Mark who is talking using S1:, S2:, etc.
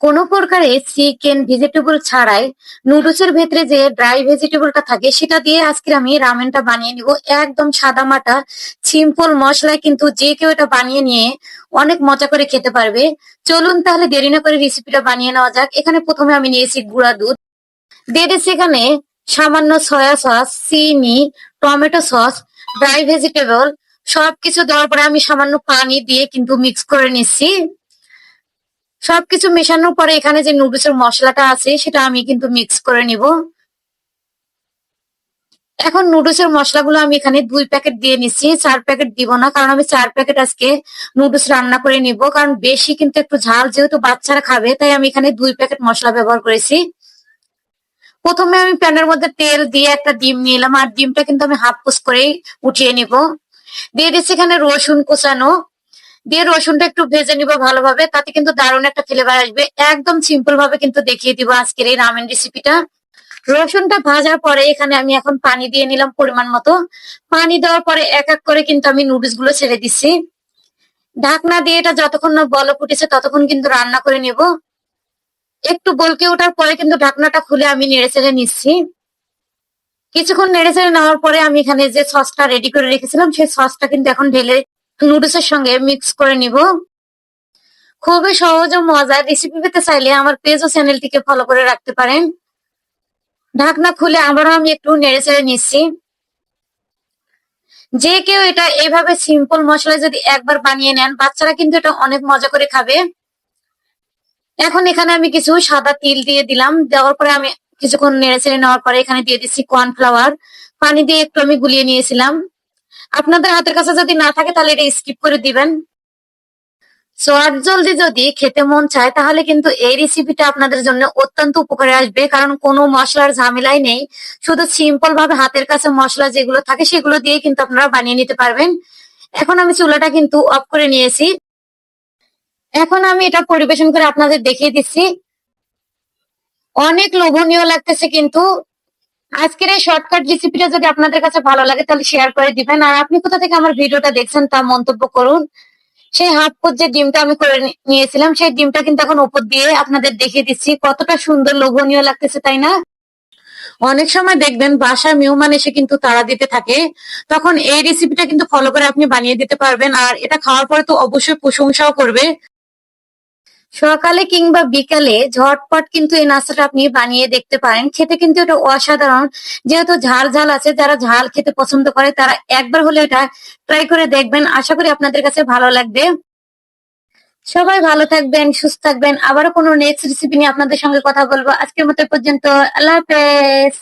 S1: কোনো প্রকারে chicken vegetable ছাড়াই নুডলসের ভেতরে যে ড্রাই ভেজিটেবলটা থাকে, সেটা দিয়ে আজকে আমি রামেনটা বানিয়ে নিব। একদম সাদা মাটা সিম্পল মশলায় কিন্তু যে কেউ এটা বানিয়ে নিয়ে অনেক মজা করে খেতে পারবে। চলুন তাহলে দেরি না করে রেসিপিটা বানিয়ে নেওয়া যাক। এখানে প্রথমে আমি নিয়েছি গুঁড়া দুধ। দিয়ে দিচ্ছি এখানে সামান্য সয়া সস চিনি, টমেটো সস ড্রাই ভেজিটেবল সবকিছু দেওয়ার পরে আমি সামান্য পানি দিয়ে কিন্তু মিক্স করে নিচ্ছি। সবকিছু মেশানোর পরে এখানে যে নুডলসের মশলাটা আছে, সেটা আমি কিন্তু মিক্স করে নিব। এখন নুডলসের মশলাগুলো আমি এখানে দুই প্যাকেট দিয়ে নিচ্ছি, চার প্যাকেট দিব না, কারণ আমি চার প্যাকেট আজকে নুডলস রান্না করে নিব, কারণ বেশি কিন্তু একটু ঝাল যেহেতু বাচ্চারা খাবে, তাই আমি এখানে দুই প্যাকেট মশলা ব্যবহার করেছি। প্রথমে আমি প্যানের মধ্যে তেল দিয়ে একটা ডিম নিলাম, আর ডিমটা কিন্তু আমি হাফ পোস্ট করেই উঠিয়ে নিব। দিয়ে দিচ্ছি এখানে রসুন কুচানো। দিয়ে রসুনটা একটু ভেজে নিব ভালোভাবে, তাতে কিন্তু দারুণ একটা ফ্লেভার আসবে। একদম সিম্পল ভাবে কিন্তু দেখিয়ে দিব আজকের এই রামেন রেসিপিটা রসুনটা ভাজার পরে এখানে আমি এখন পানি দিয়ে নিলাম পরিমাণ মতো। পানি দেওয়ার পরে এক এক করে কিন্তু আমি নুডলসগুলো ছেড়ে দিচ্ছি। ঢাকনা দিয়ে এটা যতক্ষণ না বলক উঠেছে ততক্ষণ কিন্তু রান্না করে নিব। একটু বলকে ওঠার পরে কিন্তু ঢাকনাটা খুলে আমি নেড়ে ছেড়ে নিচ্ছি। কিছুক্ষণ নেড়ে ছেড়ে নেওয়ার পরে আমি এখানে যে সসটা রেডি করে রেখেছিলাম, সেই সসটা কিন্তু এখন ঢেলে নুডলসের সঙ্গে মিক্স করে নিব। খুবই সহজ ও মজার রেসিপি পেতে চাইলে আমার পেজ ও চ্যানেলটিকে ফলো করে রাখতে পারেন। ঢাকনা খুলে আবারও আমি একটু নেড়ে চেড়ে নিচ্ছি। যে কেউ এটা এভাবে সিম্পল মশলা যদি একবার বানিয়ে নেন, বাচ্চারা কিন্তু এটা অনেক মজা করে খাবে। এখন এখানে আমি কিছু সাদা তিল দিয়ে দিলাম। দেওয়ার পরে আমি কিছুক্ষণ নেড়ে চেড়ে নেওয়ার পরে এখানে দিয়ে দিচ্ছি কর্নফ্লাওয়ার পানি দিয়ে একটু আমি গুলিয়ে নিয়েছিলাম। আপনাদের হাতের কাছে যদি না থাকে, তাহলে এটা স্কিপ করে দিবেন। চট জলদি যদি খেতে মন চায়, তাহলে কিন্তু এই রেসিপিটা আপনাদের জন্য অত্যন্ত উপকারে আসবে, কারণ কোনো মশলার ঝামেলাই নেই। শুধু সিম্পল ভাবে হাতের কাছে মশলা যেগুলো থাকে, সেগুলো দিয়ে কিন্তু আপনারা বানিয়ে নিতে পারবেন। এখন আমি চুলাটা কিন্তু অফ করে নিয়েছি। এখন আমি এটা পরিবেশন করে আপনাদের দেখিয়ে দিচ্ছি। অনেক লোভনীয় লাগতেছে কিন্তু আজকের এই শর্টকাট রেসিপিটা যদি আপনাদের কাছে ভালো লাগে, তাহলে শেয়ার করে দিবেন। আর আপনি কোথা থেকে আমার ভিডিওটা দেখছেন তা মন্তব্য করুন। সেই হাফ ফুট যে ডিমটা আমি করে নিয়েছিলাম, সেই ডিমটা কিন্তু এখন উপর দিয়ে আপনাদের দেখিয়ে দিচ্ছি। কতটা সুন্দর লোভনীয় লাগতেছে, তাই না? অনেক সময় দেখবেন বাসায় মেহমান এসে কিন্তু তাড়া দিতে থাকে। তখন এই রেসিপিটা কিন্তু ফলো করে আপনি বানিয়ে দিতে পারবেন। আর এটা খাওয়ার পরে তো অবশ্যই প্রশংসাও করবে। সকালে কিংবা বিকালে ঝটপট কিন্তু এই নাস্তাটা আপনি বানিয়ে দেখতে পারেন। খেতে কিন্তু এটা অসাধারণ। যেহেতু ঝাল ঝাল আছে, যারা ঝাল খেতে পছন্দ করে তারা একবার হলে এটা ট্রাই করে দেখবেন। আশা করি আপনাদের কাছে ভালো লাগবে। সবাই ভালো থাকবেন, সুস্থ থাকবেন। আবারও কোনো নেক্সট রেসিপি নিয়ে আপনাদের সঙ্গে কথা বলব। আজকের মতো পর্যন্ত। আল্লাহ হাফেজ।